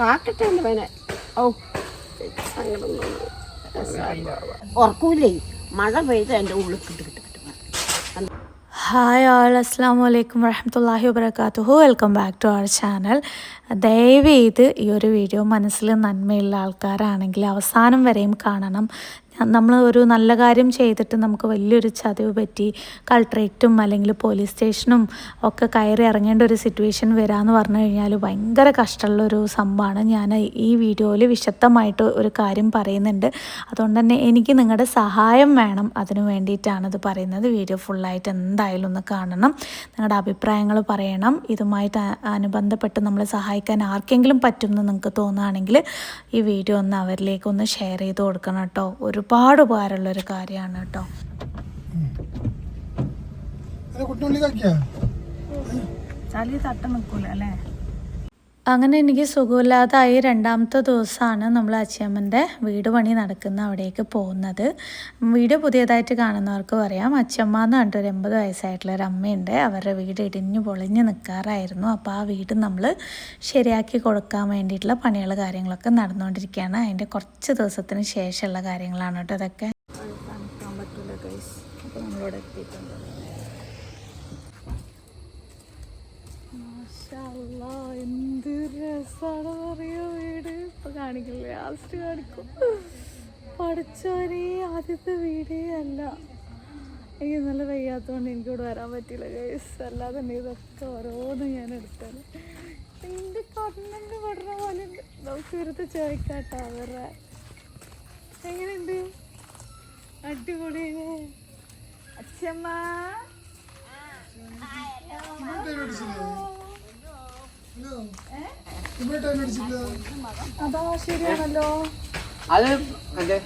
കാക്കട്ടെ എന്റെ പനെ ഓ ഉറക്കൂലേ മഴ പെയ്ത് എന്റെ ഉള്ളിൽ കിട്ട് കിട്ട്. ഹായ് ആൾ അസ്സാം വലൈക്കും വരഹമത്തല്ലാഹി വബർക്കാത്തുഹു welcome back to our channel ദയവ് ചെയ്ത് ഈ ഒരു വീഡിയോ മനസ്സിൽ നന്മയുള്ള ആൾക്കാരാണെങ്കിൽ അവസാനം വരെയും കാണണം. നമ്മൾ ഒരു നല്ല കാര്യം ചെയ്തിട്ട് നമുക്ക് വലിയൊരു ചതിവ് പറ്റി കളക്ട്രേറ്റും അല്ലെങ്കിൽ പോലീസ് സ്റ്റേഷനും ഒക്കെ കയറി ഇറങ്ങേണ്ട ഒരു സിറ്റുവേഷൻ വരാമെന്ന് പറഞ്ഞു കഴിഞ്ഞാൽ ഭയങ്കര കഷ്ടമുള്ള ഒരു സംഭവമാണ്. ഞാൻ ഈ വീഡിയോയിൽ വിശദമായിട്ട് ഒരു കാര്യം പറയുന്നുണ്ട്. അതുകൊണ്ട് തന്നെ എനിക്ക് നിങ്ങളുടെ സഹായം വേണം. അതിനു വേണ്ടിയിട്ടാണ് ഇത് പറയുന്നത്. വീഡിയോ ഫുള്ളായിട്ട് എന്തായാലും ഒന്ന് കാണണം. നിങ്ങളുടെ അഭിപ്രായങ്ങൾ പറയണം. ഇതുമായിട്ട് അനുബന്ധപ്പെട്ട് നമ്മളെ സഹായിക്കാൻ ആർക്കെങ്കിലും പറ്റുമെന്ന് നിങ്ങൾക്ക് തോന്നുകയാണെങ്കിൽ ഈ വീഡിയോ ഒന്ന് അവരിലേക്ക് ഒന്ന് ഷെയർ ചെയ്ത് കൊടുക്കണം കേട്ടോ. ഒരുപാട് ഉപകാരമുള്ള ഒരു കാര്യമാണ് കേട്ടോ. ചളി തട്ട നിൽക്കൂല അല്ലേ? അങ്ങനെ എനിക്ക് സുഖമില്ലാതായി രണ്ടാമത്തെ ദിവസമാണ് നമ്മൾ അച്ഛമ്മന്റെ വീട് പണി നടക്കുന്ന അവിടേക്ക് പോകുന്നത്. വീഡിയോ പുതിയതായിട്ട് കാണുന്നവർക്ക് പറയാം. അച്ഛമ്മ എന്ന് പറഞ്ഞിട്ട് ഒരു എൺപത് വയസ്സായിട്ടുള്ള ഒരു അമ്മയുണ്ട്. അവരുടെ വീട് ഇടിഞ്ഞു പൊളിഞ്ഞ് നിൽക്കാറായിരുന്നു അപ്പോൾ ആ വീട് നമ്മൾ ശരിയാക്കി കൊടുക്കാൻ വേണ്ടിയിട്ടുള്ള പണികൾ കാര്യങ്ങളൊക്കെ നടന്നുകൊണ്ടിരിക്കുകയാണ്. അതിന്റെ കുറച്ച് ദിവസത്തിന് ശേഷമുള്ള കാര്യങ്ങളാണ് കേട്ടോ അതൊക്കെ അപ്പോൾ നമ്മളിവിടെ എത്തിയിട്ടുണ്ട് മാഷാല്ലാ, എന്ത് രസാണ് അറിയോ വീട്. ഇപ്പൊ കാണിക്കില്ല. ലാസ്റ്റ് കാണിക്കും. പഠിച്ചവരെ ആദ്യത്തെ വീടേ അല്ല. എനിക്ക് നല്ല വയ്യാത്തതുകൊണ്ട് എനിക്കിവിടെ വരാൻ പറ്റില്ല ഗൈസ് അല്ലാതെ തന്നെ ഇതൊക്കെ ഓരോന്ന് ഞാൻ എടുത്താൽ എന്റെ കണ്ണിന് പഠന പോലെ നമുക്ക് ഇവിടുത്തെ ചോദിക്കാട്ടോ അവരുടെ. എങ്ങനെയുണ്ട്? അടിപൊളിയല്ലേ അച്ഛമ്മ. അതാ ശരിയാണല്ലോ അത് അതെ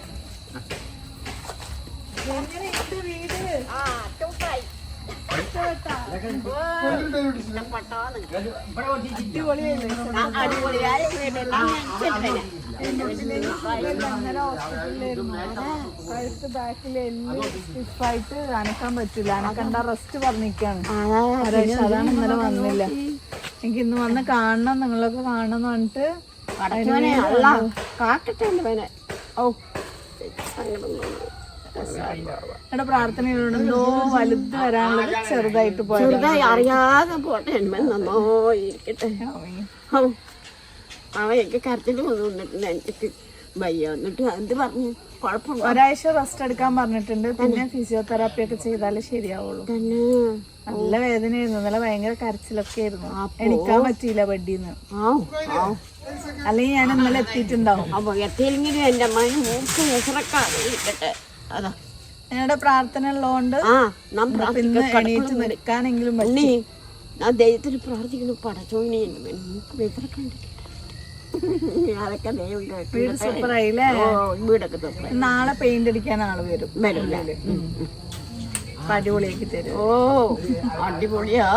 കഴുത്ത് ബാക്കിൽ എല്ലാം സ്റ്റിഫായിട്ട് അനക്കാൻ പറ്റില്ല അനക്കണ്ട റെസ്റ്റ് പറഞ്ഞിരിക്കാണ് അതാണ് ഇന്നലെ വന്നില്ല എനിക്ക് ഇന്ന് വന്ന് കാണണം നിങ്ങളൊക്കെ കാണണം എന്ന് പറഞ്ഞിട്ട് പടച്ചോനെ അല്ല കാക്കട്ടെ എന്റെ ഓ തോന്നുന്നു പ്രാർത്ഥനയിലുണ്ട് എന്തോ വലുത് വരാനുള്ളത് ചെറുതായിട്ട് പോയി ചെറുതായി അറിയാതെ പോട്ടെ എന്മ നന്നായി ഇരിക്കട്ടെ. എനിക്ക് കരച്ചിൽ വന്നിട്ടുണ്ട് എനിക്ക് വയ്യ. എന്നിട്ട് എന്ത് പറഞ്ഞു? കുഴപ്പമില്ല ഒരാഴ്ച റെസ്റ്റ് എടുക്കാൻ പറഞ്ഞിട്ടുണ്ട്. പിന്നെ ഫിസിയോതെറാപ്പി ഒക്കെ ചെയ്താലേ ശരിയാവുള്ളൂ. തന്നെ. നല്ല വേദനയായിരുന്നു. ഇന്നലെ ഭയങ്കര കരച്ചിലൊക്കെ ആയിരുന്നു. എണിക്കാൻ പറ്റിയില്ല ആ അല്ലെങ്കിൽ ഞാൻ ഇന്നലെ എത്തിയിട്ടുണ്ടാവും. എന്റെ എത്തിയില്ലെങ്കിലും എന്റെ അമ്മ മൂക്ക് മുസറക്കാതെ അതാ. ഞങ്ങളുടെ പ്രാർത്ഥന ഉള്ളതുകൊണ്ട് ഇന്ന് എണീറ്റ് നിൽക്കാനെങ്കിലും പറ്റി. ഞാൻ ദൈവത്തിന് പ്രാർത്ഥിക്കുന്നു. പടച്ചോണി മൂക്ക് ദൈവം വീട് ഓ വീടൊക്കെ നാളെ പെയിന്റ് അടിക്കാൻ ആൾ വരും. അപ്പൊ അടിപൊളിയാക്കി തരും. ഓ അടിപൊളിയാ.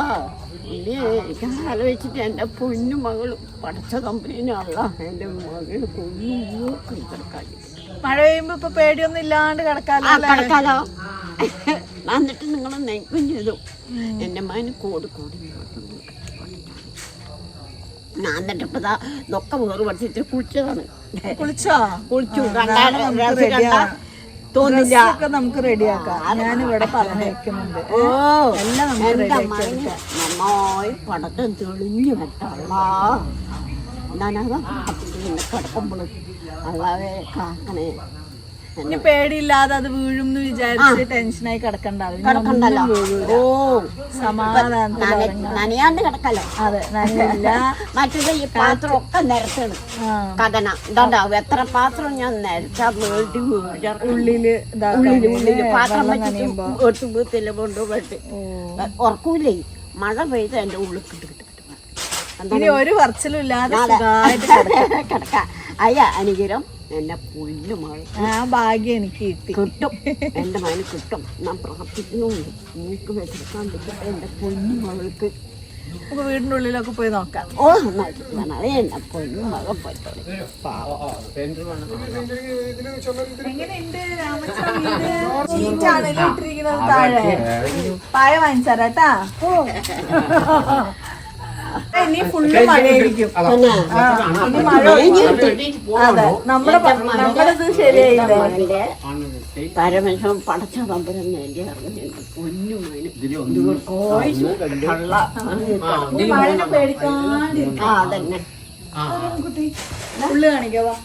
ഇനി എനിക്ക് ആലോചിച്ചിട്ട് എന്റെ പൊന്നു മകൾ പഠിച്ച കമ്പനിയിലുള്ള എന്റെ മകൾ കിടക്കാൻ മഴ പെയ്യുമ്പോ ഇപ്പൊ പേടിയൊന്നും ഇല്ലാണ്ട് കിടക്കാലോ കിടക്കാലോ. എന്നിട്ട് നിങ്ങൾ നെയ്ക്കും ചെയ്തു. എന്റെ മകന് കോടി കോടി ഞാൻ എന്നിട്ട് ഇപ്പൊ നൊക്കെ വേറ് പഠിച്ചിട്ട് കുളിച്ചതാണ്. കുളിച്ചോ? കുളിച്ചു. ആക്കാം. തോന്നില്ല. ഒക്കെ നമുക്ക് റെഡിയാക്കാം. ഞാൻ ഇവിടെ പറഞ്ഞു വെക്കുന്നുണ്ട് ഓ എല്ലാം നമുക്ക് റെഡിയാക്കി നന്നായി പടക്കം തെളിഞ്ഞു വരട്ടുള്ള ഞാനതാ കിടക്കുമ്പോൾ അള്ളാവേ കാക്കണേ ഇനി പേടിയില്ലാതെ അത് വീഴും എന്ന് വിചാരിച്ച് ടെൻഷനായി കിടക്കണ്ടല്ലോ. ഓ. നനയാണ്ട് കിടക്കല്ലോ? അതെ നനയില്ല. മറ്റേത് ഈ പാത്രം ഒക്കെ നിരത്തണം. കഥന. ഇതുണ്ടാവും. എത്ര പാത്രം ഞാൻ നിരച്ചാ വേണ്ടി ഉള്ളിൽ ഉള്ളിൽ ഉള്ളിൽ. പാത്രം വെച്ചിട്ട് എടുത്ത് വീട്ടിൽ കൊണ്ടുപോയിട്ട്. ഉറക്കൂലേ? മഴ പെയ്ത് എന്റെ ഉള്ളിൽ കിട്ടും ഇനി ഒരു പറച്ചിലും ഇല്ലാതെ കിടക്ക. അയ്യ അനുഗ്രഹം എന്നെ പുല്ലു ആ ഭാഗ്യം എനിക്ക് കിട്ടി. കിട്ടും. എന്റെ മകന് കിട്ടും. ഞാൻ പ്രാർത്ഥിക്കുന്നുണ്ട് മൂക്ക് വെച്ചെടുക്കാൻ പറ്റും. എന്റെ പൊന്നു മകൾക്ക്. നമുക്ക് ഉള്ളിലൊക്കെ പോയി നോക്കാം. ഓ നന്നായിട്ട്. എന്റെ പൊന്നു മകൻ എങ്ങനെയുണ്ട്? ഷീറ്റാണ് ഇട്ടിരിക്കുന്നത് താഴെ. പായ വാങ്ങിച്ചാരാട്ടാ ഇനി ഫുള്ള് മഴയായിരിക്കും. അതെ. നമ്മുടെ ശരിയായില്ലേ? പരമശം പടച്ച തമ്പരം നേടി അറിഞ്ഞു പൊന്നു ഇനി മഴനെ പേടിക്കാണ്ടിരിക്കും. ആ അതന്നെ. കുട്ടി ഫുള്ള് കാണിക്കാവാ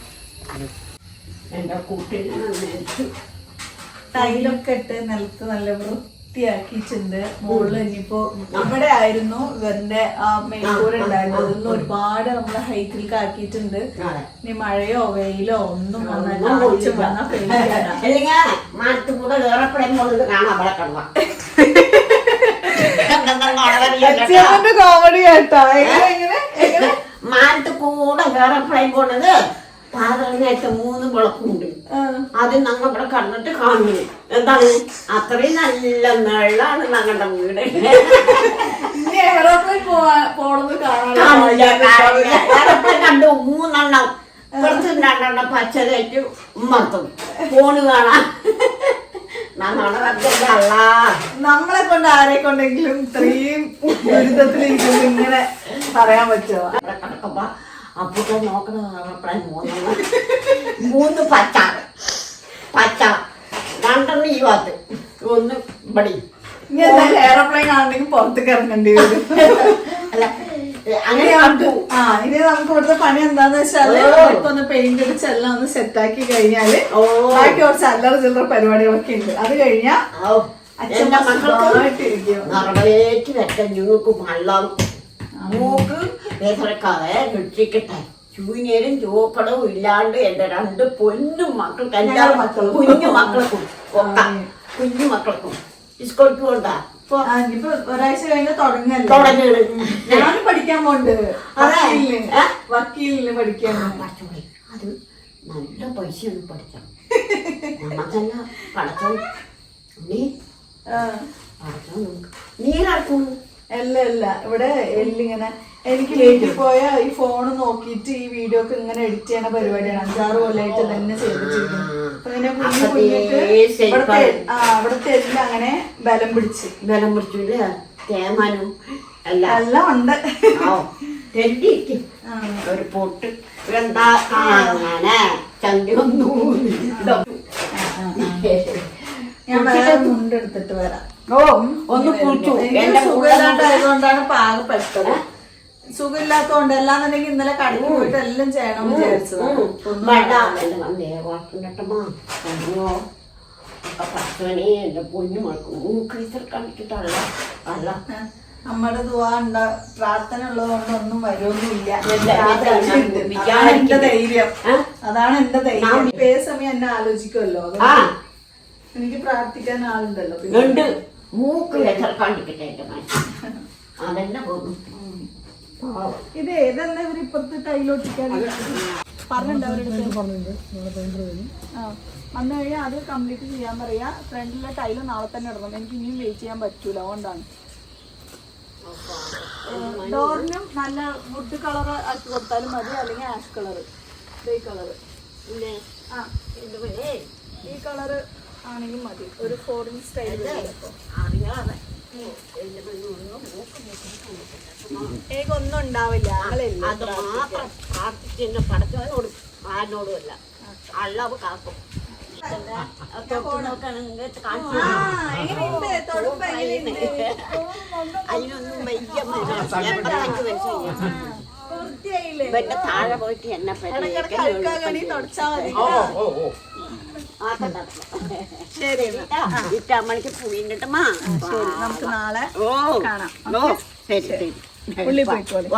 എന്റെ കുട്ടീനെ ടൈലൊക്കെ ഇട്ട് നിലത്ത് നല്ല വൃത്തിയാക്കിയിട്ടുണ്ട്. മുകളിൽ ഇനിയിപ്പോ ഇവിടെ ആയിരുന്നു ഇവരുടെ ആ മേൽക്കൂര ഉണ്ടായിരുന്നത്. ഇന്ന് ഒരുപാട് നമ്മൾ ഹൈറ്റിലേക്ക് ആക്കിയിട്ടുണ്ട് ഇനി മഴയോ വെയിലോ ഒന്നും വന്നാൽ കോമഡി കേട്ടോ. എങ്ങനെ എങ്ങനെ? മാറ്റു കൂടെ വേറെപ്പോഴും പോണത് പാതറിനായിട്ട് മൂന്ന് വിളക്കുണ്ട് അത് ഞങ്ങൾ ഇവിടെ കണ്ടിട്ട് കാണുന്നു. എന്താണ്? അത്രയും നല്ല നെള്ളാണ് ഞങ്ങളുടെ വീട്. കണ്ടു മൂന്നെണ്ണം. കുറച്ച് രണ്ടെണ്ണം പച്ചതേറ്റ് ഉമ്മത്തും ഫോണ് കാണാം. നമ്മളെ കൊണ്ട് ആരെ കൊണ്ടെങ്കിലും ഇത്രയും ദുരിതത്തിൽ ഇങ്ങനെ പറയാൻ പറ്റുമോ അവിടെ നോക്കണം പറഞ്ഞപ്പോഴേ മൂന്ന് മൂന്ന് പച്ച. പച്ച. രണ്ടെണ്ണം ഈ ഭാഗത്ത്. ഒന്ന് ഇവിടെ ഇനി എന്തായാലും എയറോപ്ലെയിൻ ആണെങ്കിൽ പുറത്തേക്ക് ഇറങ്ങേണ്ടി വരും. അല്ല അങ്ങനെ ആ ഇനി നമുക്ക് ഇവിടുത്തെ പണി എന്താന്ന് വെച്ചാൽ ഒന്ന് പെയിന്റ് അടിച്ച് എല്ലാം ഒന്ന് സെറ്റാക്കി കഴിഞ്ഞാൽ ബാക്കി കുറച്ച് അല്ലറ ചില്ലറ പരിപാടികളൊക്കെ ഉണ്ട്. അത് കഴിഞ്ഞാ അച്ഛൻ സുഖമായിട്ടിരിക്കും. നിറവേറ്റി വെച്ച ഞങ്ങൾക്ക് വെള്ളം മൂക്ക് വേദനക്കാതെ രക്ഷിക്കട്ടെ ചൂനേരും ചൂക്കടവും ഇല്ലാണ്ട് എന്റെ രണ്ട് പൊന്നു മക്കൾക്ക് എന്റെ മക്കളും. കുഞ്ഞു മക്കൾക്കും. ഒക്കെ കുഞ്ഞു മക്കൾക്കും. സ്കൂൾക്ക് കൊണ്ടാ ഒരാഴ്ച കഴിഞ്ഞ് തുടങ്ങല്ലേ? ഞാൻ പഠിക്കാൻ പോണ്ട്. വക്കീലിന് പഠിക്കാൻ? അത് നല്ല നമുക്കല്ല പഠിച്ചോ. നീ പഠിച്ചോ നമുക്ക്. നീരാക്കും അല്ല അല്ല. ഇവിടെ എല്ലിങ്ങനെ എനിക്ക് വീട്ടിൽ പോയ ഈ ഫോൺ നോക്കിയിട്ട് ഈ വീഡിയോ ഒക്കെ ഇങ്ങനെ എഡിറ്റ് ചെയ്യണ പരിപാടിയാണ്. അഞ്ചാറ് കൊല്ലമായിട്ട് തന്നെ ചെയ്തിട്ടുണ്ട് അപ്പൊ കുഞ്ഞു കുഞ്ഞിട്ട് ദേ shape ഇവിടുത്തെ ആണ്. ആ ഇവിടുത്തെ എല്ലാം അങ്ങനെ ബലം പിടിച്ച്. ബലം തേമാനും എല്ലാം എല്ലാം ഉണ്ട്. ഒരു പൊട്ട്. എന്താ അങ്ങനെ ഞാൻ വേറെ മുണ്ടെടുത്തിട്ട് വരാം. ഒന്ന് കുളിച്ചു എന്റെ സുഖമില്ലാണ്ടായതുകൊണ്ടാണ് പാകപ്പെട്ടത് സുഖമില്ലാത്തതുകൊണ്ട് എല്ലാന്നുണ്ടെങ്കിൽ ഇന്നലെ കടയിൽ പോയിട്ട് എല്ലാം ചെയ്യണം വിചാരിച്ചത്. എന്റെ പൊന്നു മൂക്കൈസർ കണ്ടിട്ടല്ല അല്ല. നമ്മുടെ ദുവാണ്ട പ്രാർത്ഥന ഉള്ളതുകൊണ്ട് ഒന്നും വരുമൊന്നുമില്ല. അതാണ് എന്റെ ധൈര്യം. അതാണ് എന്റെ ധൈര്യം. ഇപ്പൊ ഏത് സമയം എന്നെ ആലോചിക്കുമല്ലോ എനിക്ക് പ്രാർത്ഥിക്കാൻ ആളുണ്ടല്ലോ. മൂക്ക് എത്ര കണ്ടിട്ട് എന്റെ മനസ്സിൽ അതെന്നെ പോകും. ഇത് ഏതെല്ലാം ഇവർ ഇപ്പുറത്ത് ടൈലൊട്ടിക്കാൻ പറഞ്ഞിട്ടുണ്ട് അവരുടെ ആ. വന്നു കഴിഞ്ഞാൽ അത് കംപ്ലീറ്റ് ചെയ്യാൻ പറയാ. ഫ്രണ്ടിലെ ടൈൽ നാളെ തന്നെ ഇടണം. എനിക്ക് ഇനിയും വെയിറ്റ് ചെയ്യാൻ പറ്റൂല. അതുകൊണ്ടാണ്. ഡോറിനും നല്ല വുഡ് കളർ ആക്കി കൊടുത്താലും മതി. അല്ലെങ്കിൽ ആഷ് കളർ ഗ്രേ കളർ ആ. ഈ കളർ ആണെങ്കിൽ മതി. ഒരു ഫോറിൻ സ്റ്റൈൽ ഏകൊന്നും ഉണ്ടാവില്ല. അത് മാത്രം പ്രാർത്ഥിക്കുന്ന പടച്ചവനോട് ആരോടുമല്ല അള്ളാവ് കാക്കും. അതിനൊന്നും വലിയ എൺപത്തഞ്ച് വയസ്സ് താഴെ പോയിട്ട് എന്നെ പറ്റി ശരി എന്നാ. ഇറ്റമ്മണിക്ക് പുളിണ്ടിട്ടുമാ ശരി നമുക്ക് നാളെ ഓ കാണാം. ഓ ശരി ശരി ഉള്ളി പോയിക്കോളെ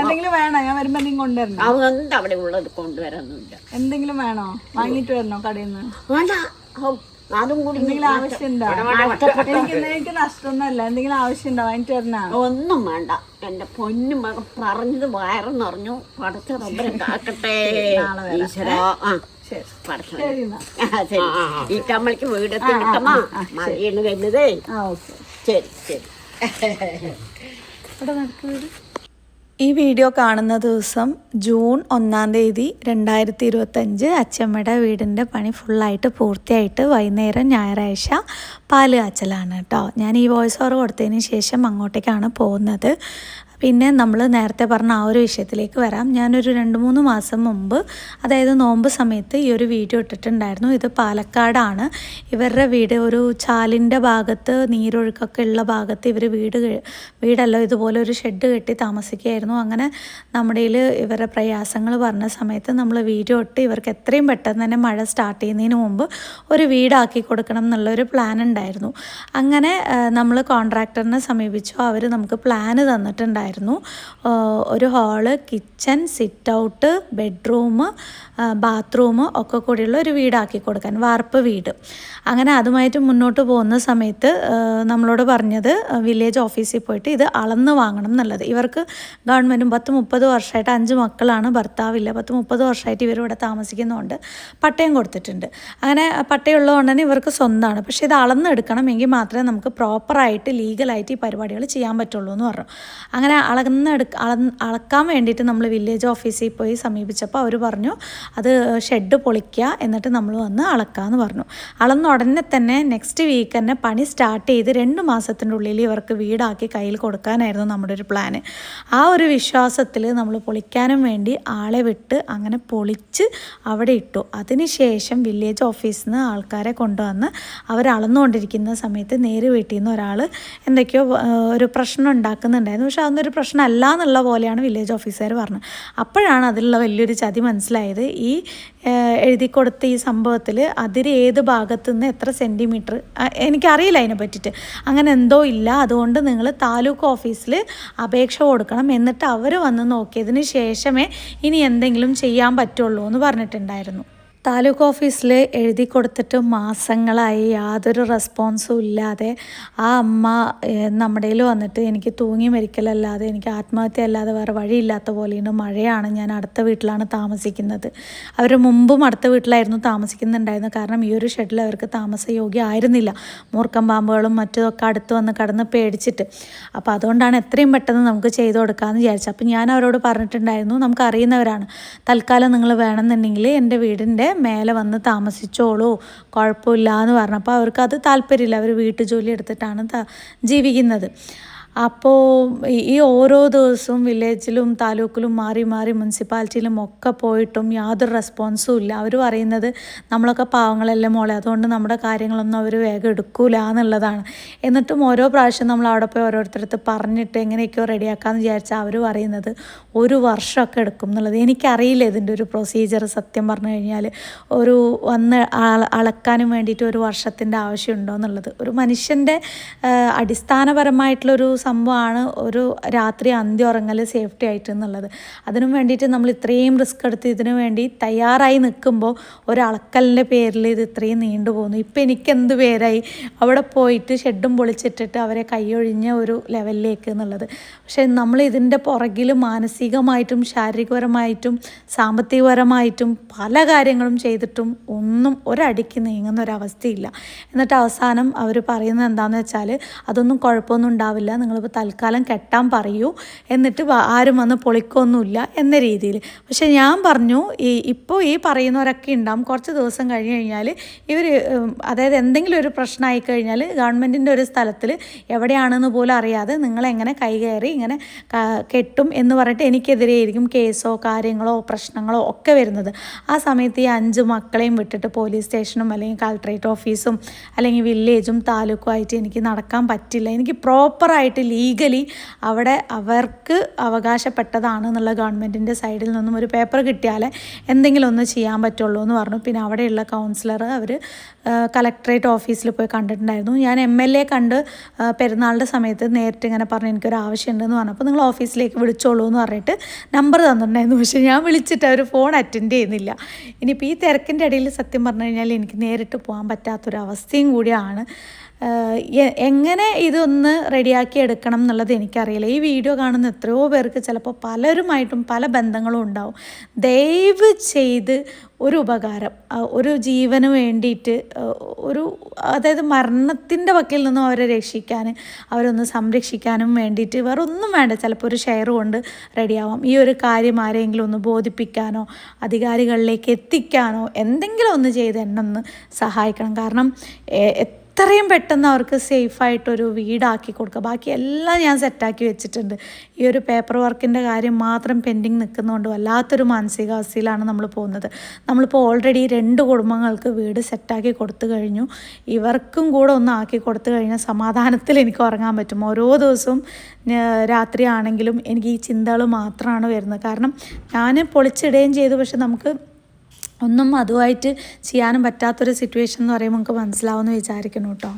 എന്തെങ്കിലും വേണോ? ഞാൻ വരുമ്പോ എന്തെങ്കിലും കൊണ്ടുവരണോ അവൻ എന്താ അവിടെ ഉള്ളത് കൊണ്ടുവരാനൊന്നുമില്ല എന്തെങ്കിലും വേണോ വാങ്ങിട്ട് വരണോ കടയിൽ നിന്ന് വേണ്ട അതും കൂടി എന്തെങ്കിലും ആവശ്യമുണ്ടോ? എനിക്ക് എനിക്ക് നഷ്ടമൊന്നുമല്ല. എന്തെങ്കിലും ആവശ്യമുണ്ടോ? വാങ്ങിട്ട് വരണോ? ഒന്നും വേണ്ട. എന്റെ പൊന്നു മകൻ പറഞ്ഞത് വയറെന്ന് പറഞ്ഞു പടച്ച റബ്ബർ ഉണ്ടാക്കട്ടെ നാളെ ആ. ശരി. ഈറ്റമ്മളിക്ക് വീടെത്തി കിട്ടമാ മഴയാണ് വരുന്നതേ. ശരി ശരി. ഈ വീഡിയോ കാണുന്ന ദിവസം ജൂൺ ഒന്നാം തീയതി രണ്ടായിരത്തി ഇരുപത്തഞ്ച് അച്ചമ്മയുടെ വീടിന്റെ പണി ഫുള്ളായിട്ട് പൂർത്തിയായിട്ട് വൈകുന്നേരം ഞായറാഴ്ച പാൽ കാച്ചലാണ് കേട്ടോ. ഞാൻ ഈ വോയിസ് ഓവർ കൊടുത്തതിന് ശേഷം അങ്ങോട്ടേക്കാണ് പോകുന്നത്. പിന്നെ നമ്മൾ നേരത്തെ പറഞ്ഞ ആ ഒരു വിഷയത്തിലേക്ക് വരാം. ഞാനൊരു രണ്ട് മൂന്ന് മാസം മുമ്പ് അതായത് നോമ്പ് സമയത്ത് ഈ ഒരു വീഡിയോ ഇട്ടിട്ടുണ്ടായിരുന്നു. ഇത് പാലക്കാടാണ്. ഇവരുടെ വീട് ഒരു ചാലിന്റെ ഭാഗത്ത് നീരൊഴുക്കൊക്കെ ഉള്ള ഭാഗത്ത് ഇവർ വീട് വീടല്ല ഇതുപോലെ ഒരു ഷെഡ് കെട്ടി താമസിക്കുകയായിരുന്നു. അങ്ങനെ നമ്മുടെ ഇവരുടെ പ്രയാസങ്ങൾ പറഞ്ഞ സമയത്ത് നമ്മൾ വീഡിയോ ഇട്ട് ഇവർക്ക് എത്രയും പെട്ടെന്ന് തന്നെ മഴ സ്റ്റാർട്ട് ചെയ്യുന്നതിന് മുമ്പ് ഒരു വീടാക്കി കൊടുക്കണം എന്നുള്ളൊരു പ്ലാൻ ഉണ്ടായിരുന്നു. അങ്ങനെ നമ്മൾ കോൺട്രാക്ടറിനെ സമീപിച്ചു. അവർ നമുക്ക് പ്ലാന് തന്നിട്ടുണ്ടായിരുന്നു. ആ, ഒരു hall kitchen sit out bedroom bathroom ഒക്കെ കൂടിയുള്ള ഒരു വീടാക്കി കൊടുക്കാൻ വാർപ്പ് വീട്. അങ്ങനെ അതുമായിട്ട് മുന്നോട്ട് പോകുന്ന സമയത്ത് നമ്മളോട് പറഞ്ഞത് വില്ലേജ് ഓഫീസിൽ പോയിട്ട് ഇത് അളന്ന് വാങ്ങണം എന്നുള്ളത് ഇവർക്ക് ഗവൺമെന്റും പത്ത് മുപ്പത് വർഷമായിട്ട് അഞ്ച് മക്കളാണ് ഭർത്താവില്ല. പത്ത് മുപ്പത് വർഷമായിട്ട് ഇവരിവിടെ താമസിക്കുന്നതുകൊണ്ട് പട്ടയം കൊടുത്തിട്ടുണ്ട്. അങ്ങനെ പട്ടയമുള്ളതുകൊണ്ട് തന്നെ ഇവർക്ക് സ്വന്തമാണ് പക്ഷേ ഇത് അളന്നെടുക്കണമെങ്കിൽ മാത്രമേ നമുക്ക് പ്രോപ്പറായിട്ട് ലീഗലായിട്ട് ഈ പരിപാടികൾ ചെയ്യാൻ പറ്റുള്ളൂ എന്ന് പറഞ്ഞു. അങ്ങനെ അളന്നെടുക്ക അളന്ന് അളക്കാൻ വേണ്ടിയിട്ട് നമ്മൾ വില്ലേജ് ഓഫീസിൽ പോയി സമീപിച്ചപ്പോൾ അവർ പറഞ്ഞു അത് ഷെഡ് പൊളിക്കുക എന്നിട്ട് നമ്മൾ വന്ന് അളക്കാമെന്ന് പറഞ്ഞു. അളന്ന് ഉടനെ തന്നെ നെക്സ്റ്റ് വീക്ക് തന്നെ പണി സ്റ്റാർട്ട് ചെയ്ത് രണ്ട് മാസത്തിന്റെ ഉള്ളിൽ ഇവർക്ക് വീടാക്കി കയ്യിൽ കൊടുക്കാനായിരുന്നു നമ്മുടെ ഒരു പ്ലാന് ആ ഒരു വിശ്വാസത്തിൽ നമ്മൾ പൊളിക്കാനും വേണ്ടി ആളെ വിട്ട് അങ്ങനെ പൊളിച്ച് അവിടെ ഇട്ടു. അതിനുശേഷം വില്ലേജ് ഓഫീസിൽ നിന്ന് ആൾക്കാരെ കൊണ്ടുവന്ന് അവർ അളന്നുകൊണ്ടിരിക്കുന്ന സമയത്ത് നേരെ വീട്ടിൽ നിന്ന് ഒരാൾ എന്തൊക്കെയോ ഒരു പ്രശ്നം ഉണ്ടാക്കുന്നുണ്ടായിരുന്നു. പക്ഷെ അതൊന്നും ഒരു പ്രശ്നമല്ല എന്നുള്ള പോലെയാണ് വില്ലേജ് ഓഫീസർ പറഞ്ഞത്. അപ്പോഴാണ് അതിലുള്ള വലിയൊരു ചതി മനസ്സിലായത്. ഈ എഴുതി കൊടുത്ത ഈ സംഭവത്തിൽ അതിര് ഏത് ഭാഗത്തു നിന്ന് എത്ര സെന്റിമീറ്റർ എനിക്കറിയില്ല അതിനെ പറ്റിയിട്ട്. അങ്ങനെ എന്തോ ഇല്ല. അതുകൊണ്ട് നിങ്ങൾ താലൂക്ക് ഓഫീസിൽ അപേക്ഷ കൊടുക്കണം. എന്നിട്ട് അവർ വന്ന് നോക്കിയതിന് ശേഷമേ ഇനി എന്തെങ്കിലും ചെയ്യാൻ പറ്റുള്ളൂ എന്ന് പറഞ്ഞിട്ടുണ്ടായിരുന്നു. താലൂക്ക് ഓഫീസിൽ എഴുതി കൊടുത്തിട്ട് മാസങ്ങളായി യാതൊരു റെസ്പോൺസും ഇല്ലാതെ ആ അമ്മ നമ്മുടെ വന്നിട്ട് എനിക്ക് തൂങ്ങി മരിക്കലല്ലാതെ എനിക്ക് ആത്മഹത്യ അല്ലാതെ വേറെ വഴിയില്ലാത്ത പോലെയാണ് മഴയാണ് ഞാൻ അടുത്ത വീട്ടിലാണ് താമസിക്കുന്നത്. അവർ മുമ്പും അടുത്ത വീട്ടിലായിരുന്നു താമസിക്കുന്നുണ്ടായിരുന്നു കാരണം ഈ ഒരു ഷെഡിൽ അവർക്ക് താമസയോഗ്യം ആയിരുന്നില്ല. മൂർക്കം പാമ്പുകളും മറ്റും ഒക്കെ അടുത്ത് വന്ന് കടന്ന് പേടിച്ചിട്ട്. അപ്പോൾ അതുകൊണ്ടാണ് എത്രയും പെട്ടെന്ന് നമുക്ക് ചെയ്തു കൊടുക്കാമെന്ന് വിചാരിച്ചത്. അപ്പോൾ ഞാൻ അവരോട് പറഞ്ഞിട്ടുണ്ടായിരുന്നു നമുക്ക് അറിയുന്നവരാണ്. തൽക്കാലം നിങ്ങൾ വേണമെന്നുണ്ടെങ്കിൽ എന്റെ വീടിന്റെ മേലെ വന്ന് താമസിച്ചോളൂ. കുഴപ്പമില്ല എന്ന് പറഞ്ഞപ്പോൾ അവർക്ക് അത് താല്പര്യമില്ല. അവർ വീട്ടുജോലി എടുത്തിട്ടാണ് ജീവിക്കുന്നത്. അപ്പോൾ ഈ- ഓരോ ദിവസവും വില്ലേജിലും താലൂക്കിലും മാറി മാറി മുനിസിപ്പാലിറ്റിയിലും ഒക്കെ പോയിട്ടും യാതൊരു റെസ്പോൺസും ഇല്ല. അവർ പറയുന്നത് നമ്മളൊക്കെ പാവങ്ങളല്ലേ മോളെ അതുകൊണ്ട് നമ്മുടെ കാര്യങ്ങളൊന്നും അവർ വേഗം എടുക്കൂല എന്നുള്ളതാണ്. എന്നിട്ടും ഓരോ പ്രാവശ്യം നമ്മൾ അവിടെ പോയി ഓരോരുത്തരത്ത് പറഞ്ഞിട്ട് എങ്ങനെയൊക്കെയോ റെഡിയാക്കാമെന്ന് വിചാരിച്ചാൽ അവർ പറയുന്നത് ഒരു വർഷമൊക്കെ എടുക്കും എന്നുള്ളത്. എനിക്കറിയില്ല ഇതിന്റെ ഒരു പ്രൊസീജിയർ സത്യം പറഞ്ഞു കഴിഞ്ഞാൽ ഒരു വന്ന് അള- അളക്കാനും വേണ്ടിയിട്ട് ഒരു വർഷത്തിന്റെ ആവശ്യമുണ്ടോ എന്നുള്ളത്. ഒരു മനുഷ്യന്റെ അടിസ്ഥാനപരമായിട്ടുള്ളൊരു സംഭവമാണ് ഒരു രാത്രി അന്ത്യ ഉറങ്ങൽ സേഫ്റ്റി ആയിട്ട് എന്നുള്ളത് അതിനു വേണ്ടിയിട്ട് നമ്മൾ ഇത്രയും റിസ്ക് എടുത്ത് ഇതിനു വേണ്ടി തയ്യാറായി നിൽക്കുമ്പോൾ ഒരളക്കലിന്റെ പേരിൽ ഇത് ഇത്രയും നീണ്ടു പോകുന്നു ഇപ്പം എനിക്ക് എന്ത് പേരായി? അവിടെ പോയിട്ട് ഷെഡും പൊളിച്ചിട്ടിട്ട് അവരെ കൈയൊഴിഞ്ഞ ഒരു ലെവലിലേക്ക് എന്നുള്ളത്. പക്ഷേ നമ്മൾ ഇതിന്റെ പുറകിൽ മാനസികമായിട്ടും ശാരീരികപരമായിട്ടും സാമ്പത്തികപരമായിട്ടും പല കാര്യങ്ങളും ചെയ്തിട്ടും ഒന്നും ഒരടിക്ക് നീങ്ങുന്ന ഒരവസ്ഥയില്ല. എന്നിട്ട് അവസാനം അവർ പറയുന്നത് എന്താണെന്ന് വെച്ചാൽ അതൊന്നും കുഴപ്പമൊന്നും ഉണ്ടാവില്ല നിങ്ങളിപ്പോൾ തൽക്കാലം കെട്ടാൻ പറയൂ. എന്നിട്ട് ആരും വന്ന് പൊളിക്കൊന്നുമില്ല എന്ന രീതിയിൽ. പക്ഷേ ഞാൻ പറഞ്ഞു ഈ ഇപ്പോൾ ഈ പറയുന്നവരൊക്കെ ഉണ്ടാവും. കുറച്ച് ദിവസം കഴിഞ്ഞ് കഴിഞ്ഞാൽ ഇവർ അതായത് എന്തെങ്കിലും ഒരു പ്രശ്നമായി കഴിഞ്ഞാൽ ഗവൺമെന്റിന്റെ ഒരു സ്ഥലത്തിൽ എവിടെയാണെന്ന് പോലും അറിയാതെ നിങ്ങളെങ്ങനെ കൈകയറി ഇങ്ങനെ കെട്ടും എന്ന് പറഞ്ഞിട്ട് എനിക്കെതിരെ ആയിരിക്കും കേസോ കാര്യങ്ങളോ പ്രശ്നങ്ങളോ ഒക്കെ വരുന്നത്. ആ സമയത്ത് ഈ അഞ്ച് മക്കളെയും വിട്ടിട്ട് പോലീസ് സ്റ്റേഷനും അല്ലെങ്കിൽ കളക്ട്രേറ്റ് ഓഫീസും അല്ലെങ്കിൽ വില്ലേജും താലൂക്കും ആയിട്ട് എനിക്ക് നടക്കാൻ പറ്റില്ല. എനിക്ക് പ്രോപ്പറായിട്ട് ലീഗലി അവിടെ അവർക്ക് അവകാശപ്പെട്ടതാണ് എന്നുള്ള ഗവൺമെന്റിന്റെ സൈഡിൽ നിന്നും ഒരു പേപ്പർ കിട്ടിയാലേ എന്തെങ്കിലും ഒന്ന് ചെയ്യാൻ പറ്റുള്ളൂ എന്ന് പറഞ്ഞു. പിന്നെ അവിടെയുള്ള കൗൺസിലർ അവർ കളക്ട്രേറ്റ് ഓഫീസിൽ പോയി കണ്ടിട്ടുണ്ടായിരുന്നു. ഞാൻ എം എൽ എ കണ്ട് പെരുന്നാളുടെ സമയത്ത് നേരിട്ട് ഇങ്ങനെ പറഞ്ഞു എനിക്കൊരു ആവശ്യമുണ്ടെന്ന് പറഞ്ഞപ്പോൾ നിങ്ങൾ ഓഫീസിലേക്ക് വിളിച്ചോളൂ എന്ന് പറഞ്ഞിട്ട് നമ്പർ തന്നിട്ടുണ്ടായിരുന്നു. പക്ഷേ ഞാൻ വിളിച്ചിട്ട് അവർ ഫോൺ അറ്റൻഡ് ചെയ്യുന്നില്ല. ഇനിയിപ്പോൾ ഈ തിരക്കിന്റെ ഇടയിൽ സത്യം പറഞ്ഞു കഴിഞ്ഞാൽ എനിക്ക് നേരിട്ട് പോകാൻ പറ്റാത്തൊരവസ്ഥയും കൂടിയാണ്. എങ്ങനെ ഇതൊന്ന് റെഡിയാക്കി എടുക്കണം എന്നുള്ളത് എനിക്കറിയില്ല. ഈ വീഡിയോ കാണുന്ന എത്രയോ പേർക്ക് ചിലപ്പോൾ പലരുമായിട്ടും പല ബന്ധങ്ങളും ഉണ്ടാവും. ദയവ് ചെയ്ത് ഒരു ഉപകാരം ഒരു ജീവന് വേണ്ടിയിട്ട് ഒരു അതായത് മരണത്തിന്റെ വക്കിൽ നിന്നും അവരെ രക്ഷിക്കാൻ അവരൊന്ന് സംരക്ഷിക്കാനും വേണ്ടിയിട്ട് വേറെ ഒന്നും വേണ്ട. ചിലപ്പോൾ ഒരു ഷെയർ കൊണ്ട് റെഡിയാവാം. ഈ ഒരു കാര്യം ആരെങ്കിലും ഒന്ന് ബോധിപ്പിക്കാനോ അധികാരികളിലേക്ക് എത്തിക്കാനോ എന്തെങ്കിലും ഒന്ന് ചെയ്ത് എന്നെ ഒന്ന് സഹായിക്കണം. കാരണം എത്രയും പെട്ടെന്ന് അവർക്ക് സേഫായിട്ടൊരു വീടാക്കി കൊടുക്കുക. ബാക്കി എല്ലാം ഞാൻ സെറ്റാക്കി വെച്ചിട്ടുണ്ട്. ഈ ഒരു പേപ്പർ വർക്കിന്റെ കാര്യം മാത്രം പെൻഡിങ് നിൽക്കുന്നതുകൊണ്ട് വല്ലാത്തൊരു മാനസികാവസ്ഥയിലാണ് നമ്മൾ പോകുന്നത്. നമ്മളിപ്പോൾ ഓൾറെഡി രണ്ട് കുടുംബങ്ങൾക്ക് വീട് സെറ്റാക്കി കൊടുത്തു കഴിഞ്ഞു. ഇവർക്കും കൂടെ ഒന്ന് ആക്കി കൊടുത്തു കഴിഞ്ഞാൽ സമാധാനത്തിൽ എനിക്ക് ഉറങ്ങാൻ പറ്റും. ഓരോ ദിവസവും രാത്രിയാണെങ്കിലും എനിക്ക് ഈ ചിന്തകൾ മാത്രമാണ് വരുന്നത്. കാരണം ഞാൻ പൊളിച്ചിടുകയും ചെയ്തു. പക്ഷെ നമുക്ക് ഒന്നും അതുമായിട്ട് ചെയ്യാനും പറ്റാത്തൊരു സിറ്റുവേഷൻ എന്ന് പറയുമ്പോൾ നമുക്ക് മനസ്സിലാവുമെന്ന് വിചാരിക്കണം കേട്ടോ.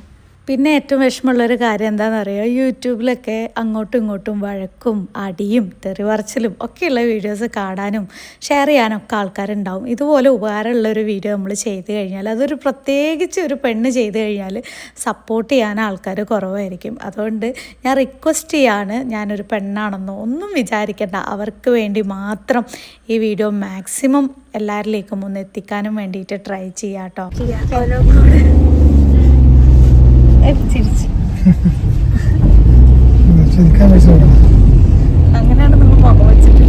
പിന്നെ ഏറ്റവും വിഷമമുള്ളൊരു കാര്യം എന്താണെന്ന് അറിയുമോ യൂട്യൂബിലൊക്കെ അങ്ങോട്ടും ഇങ്ങോട്ടും വഴക്കും അടിയും തെറിവറച്ചിലും ഒക്കെയുള്ള വീഡിയോസ് കാണാനും ഷെയർ ചെയ്യാനും ഒക്കെ ആൾക്കാരുണ്ടാവും. ഇതുപോലെ ഉപകാരമുള്ള ഒരു വീഡിയോ നമ്മൾ ചെയ്ത് കഴിഞ്ഞാൽ അതൊരു പ്രത്യേകിച്ച് ഒരു പെണ്ണ് ചെയ്ത് കഴിഞ്ഞാൽ സപ്പോർട്ട് ചെയ്യാൻ ആൾക്കാർ കുറവായിരിക്കും. അതുകൊണ്ട് ഞാൻ റിക്വസ്റ്റ് ചെയ്യാണ് ഞാനൊരു പെണ്ണാണെന്നോ ഒന്നും വിചാരിക്കേണ്ട. അവർക്ക് വേണ്ടി മാത്രം ഈ വീഡിയോ മാക്സിമം എല്ലാവരിലേക്കും ഒന്ന് എത്തിക്കാനും വേണ്ടിയിട്ട് ട്രൈ ചെയ്യാം. കേട്ടോ ചിരിച്ച് ശരിക്കാൻ പൈസ കൊടുക്കണം അങ്ങനെയാണ് നമ്മൾ മുഖം വെച്ചിട്ട്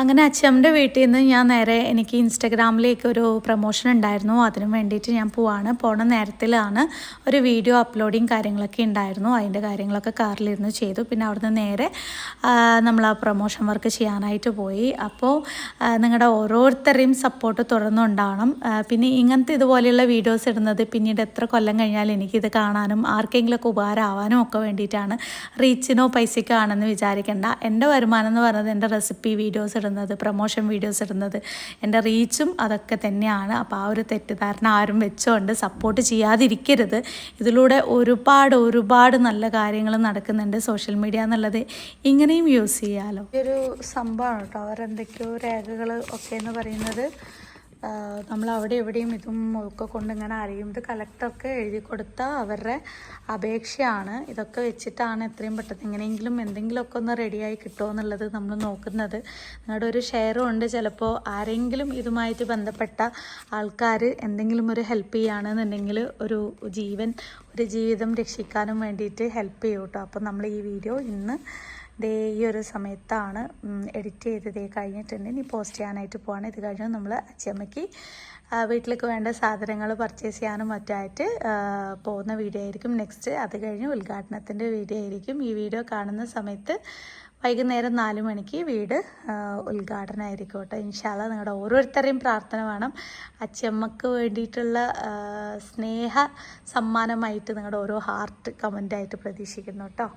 അങ്ങനെ അച്ഛമ്മന്റെ വീട്ടിൽ നിന്ന് ഞാൻ നേരെ എനിക്ക് ഇൻസ്റ്റഗ്രാമിലേക്ക് ഒരു പ്രൊമോഷൻ ഉണ്ടായിരുന്നു. അതിനു വേണ്ടിയിട്ട് ഞാൻ പോവാണ്. പോണ നേരത്തിലാണ് ഒരു വീഡിയോ അപ്ലോഡിങ് കാര്യങ്ങളൊക്കെ ഉണ്ടായിരുന്നു. അതിന്റെ കാര്യങ്ങളൊക്കെ കാറിലിരുന്ന് ചെയ്തു. പിന്നെ അവിടുന്ന് നേരെ നമ്മൾ ആ പ്രൊമോഷൻ വർക്ക് ചെയ്യാനായിട്ട് പോയി. അപ്പോൾ നിങ്ങളുടെ ഓരോരുത്തരെയും സപ്പോർട്ട് തുറന്നുണ്ടാവണം പിന്നെ ഇങ്ങനത്തെ ഇതുപോലെയുള്ള വീഡിയോസ് ഇടുന്നത് പിന്നീട് എത്ര കൊല്ലം കഴിഞ്ഞാൽ എനിക്കിത് കാണാനും ആർക്കെങ്കിലുമൊക്കെ ഉപകാരമാവാനും ഒക്കെ വേണ്ടിയിട്ടാണ്. റീച്ചിനോ പൈസയ്ക്കോ ആണെന്ന് വിചാരിക്കേണ്ട. എന്റെ വരുമാനം എന്ന് പറയുന്നത് എന്റെ റെസിപ്പി വീഡിയോസ് ഇടുന്നത് പ്രൊമോഷൻ വീഡിയോസ് ഇടുന്നത് എന്റെ റീച്ചും അതൊക്കെ തന്നെയാണ്. അപ്പോൾ ആ ഒരു തെറ്റിദ്ധാരണ ആരും വെച്ചുകൊണ്ട് സപ്പോർട്ട് ചെയ്യാതിരിക്കരുത്. ഇതിലൂടെ ഒരുപാട് ഒരുപാട് നല്ല കാര്യങ്ങൾ നടക്കുന്നുണ്ട് സോഷ്യൽ മീഡിയ എന്നുള്ളത്. ഇങ്ങനെയും യൂസ് ചെയ്യാമല്ലോ ഒരു സംഭവമാണ് കേട്ടോ അവരെന്തൊക്കെയോ രേഖകൾ ഒക്കെ എന്ന് പറയുന്നത്. നമ്മൾ അവിടെ എവിടെയും ഇതും ഒക്കെ കൊണ്ട് ഇങ്ങനെ അറിയും ഇത് കളക്ടർക്ക് എഴുതി കൊടുത്ത അവരുടെ അപേക്ഷയാണ്. ഇതൊക്കെ വെച്ചിട്ടാണ് എത്രയും പെട്ടെന്ന് എങ്ങനെയെങ്കിലും എന്തെങ്കിലുമൊക്കെ ഒന്ന് റെഡിയായി കിട്ടുമോ എന്നുള്ളത് നമ്മൾ നോക്കുന്നത്. നിങ്ങളുടെ ഒരു ഷെയറും ഉണ്ട്. ചിലപ്പോൾ ആരെങ്കിലും ഇതുമായിട്ട് ബന്ധപ്പെട്ട ആൾക്കാർ എന്തെങ്കിലും ഒരു ഹെൽപ്പ് ചെയ്യുകയാണെന്നുണ്ടെങ്കിൽ ഒരു ജീവൻ ഒരു ജീവിതം രക്ഷിക്കാനും വേണ്ടിയിട്ട് ഹെൽപ്പ് ചെയ്യും കേട്ടോ. അപ്പം നമ്മൾ ഈ വീഡിയോ ഇന്ന് ദേ ഈ ഒരു സമയത്താണ് എഡിറ്റ് ചെയ്ത് ദേ കഴിഞ്ഞിട്ടുണ്ട് ഇനി പോസ്റ്റ് ചെയ്യാനായിട്ട് പോവാണ്. ഇത് കഴിഞ്ഞ് നമ്മൾ അച്ചമ്മയ്ക്ക് വീട്ടിലേക്ക് വേണ്ട സാധനങ്ങൾ പർച്ചേസ് ചെയ്യാനും മറ്റായിട്ട് പോകുന്ന വീഡിയോ ആയിരിക്കും. നെക്സ്റ്റ് അത് കഴിഞ്ഞ് ഉദ്ഘാടനത്തിന്റെ വീഡിയോ ആയിരിക്കും. ഈ വീഡിയോ കാണുന്ന സമയത്ത് വൈകുന്നേരം നാല് മണിക്ക് വീട് ഉദ്ഘാടനമായിരിക്കും കേട്ടോ. ഇൻഷാല്ല നിങ്ങളുടെ ഓരോരുത്തരെയും പ്രാർത്ഥന വേണം. അച്ചമ്മക്ക് വേണ്ടിയിട്ടുള്ള സ്നേഹ സമ്മാനമായിട്ട് നിങ്ങളുടെ ഓരോ ഹാർട്ട് കമന്റായിട്ട് പ്രതീക്ഷിക്കുന്നു കേട്ടോ.